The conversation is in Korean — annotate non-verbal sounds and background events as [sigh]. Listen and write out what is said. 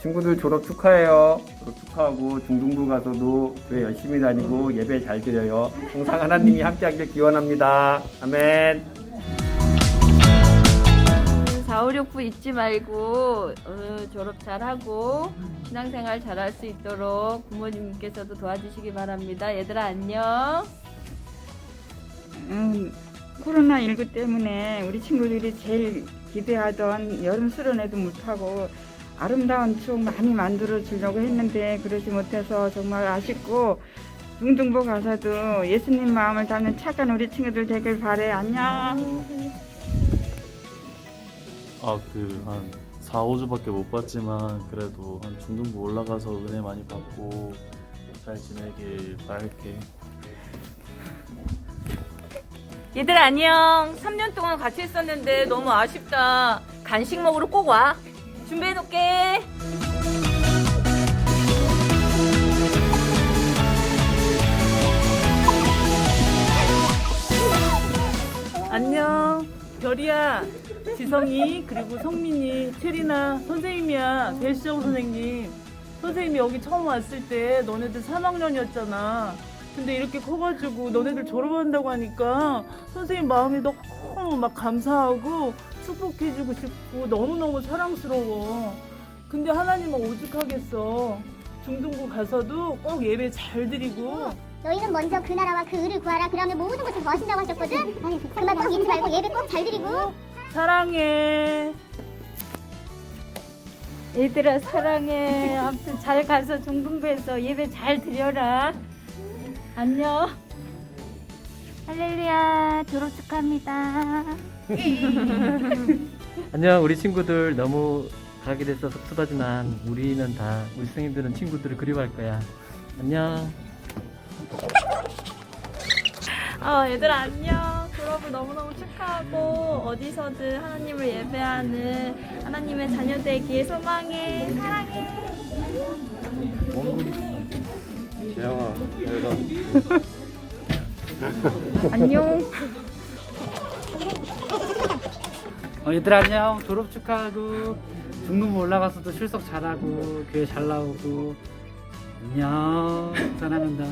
친구들 졸업 축하해요. 졸업 축하하고 중등부 가서도 교회 열심히 다니고 예배 잘 드려요. 항상 하나님이 함께하길 기원합니다. 아멘. 4, 5, 6부 잊지 말고 어, 졸업 잘하고 신앙생활 잘할 수 있도록 부모님께서도 도와주시기 바랍니다. 얘들아 안녕. 음, 코로나19 때문에 우리 친구들이 제일 기대하던 여름 수련회도 못하고 아름다운 추억 많이 만들어 주려고 했는데 그러지 못해서 정말 아쉽고 중등부 가서도 예수님 마음을 담는 착한 우리 친구들 되길 바래. 안녕. 아 그 한 4, 5주밖에 못 봤지만 그래도 한 중등부 올라가서 은혜 많이 받고 잘 지내길 바랄게 얘들아 안녕. 3년 동안 같이 있었는데 너무 아쉽다. 간식 먹으러 꼭 와. 준비해 놓게. 안녕. 별이야, 지성이, 그리고 성민이, 체리나, 선생님이야, 배수정 선생님. 선생님이 여기 처음 왔을 때 너네들 3학년이었잖아. 근데 이렇게 커가지고 너네들 졸업한다고 하니까 선생님 마음이 너무 막 감사하고 축복해주고 싶고 너무너무 사랑스러워. 근데 하나님은 오죽하겠어. 중등부 가서도 꼭 예배 잘 드리고 너희는 먼저 그 나라와 그 의를 구하라 그러면 모든 것을 더하신다고 하셨거든 그만 꼭 잊지 말고 예배 꼭 잘 드리고 사랑해. 얘들아 사랑해. 아무튼 잘 가서 중등부에서 예배 잘 드려라. 안녕. 할렐루야 졸업 축하합니다 [laughs] 안녕 우리 친구들 너무 가게 돼서 섭섭하지만 우리는 다 우리 선생님들은 친구들을 그리워할 거야 안녕 어, 얘들아 안녕. 졸업을 너무너무 축하하고 어디서든 하나님을 예배하는 하나님의 자녀 되기에 소망해. 사랑해. 안녕. 어, 얘들 안녕. 졸업 축하하고 중등부 올라가서도 출석 잘하고 교회 잘 나오고. 안녕. 사랑한다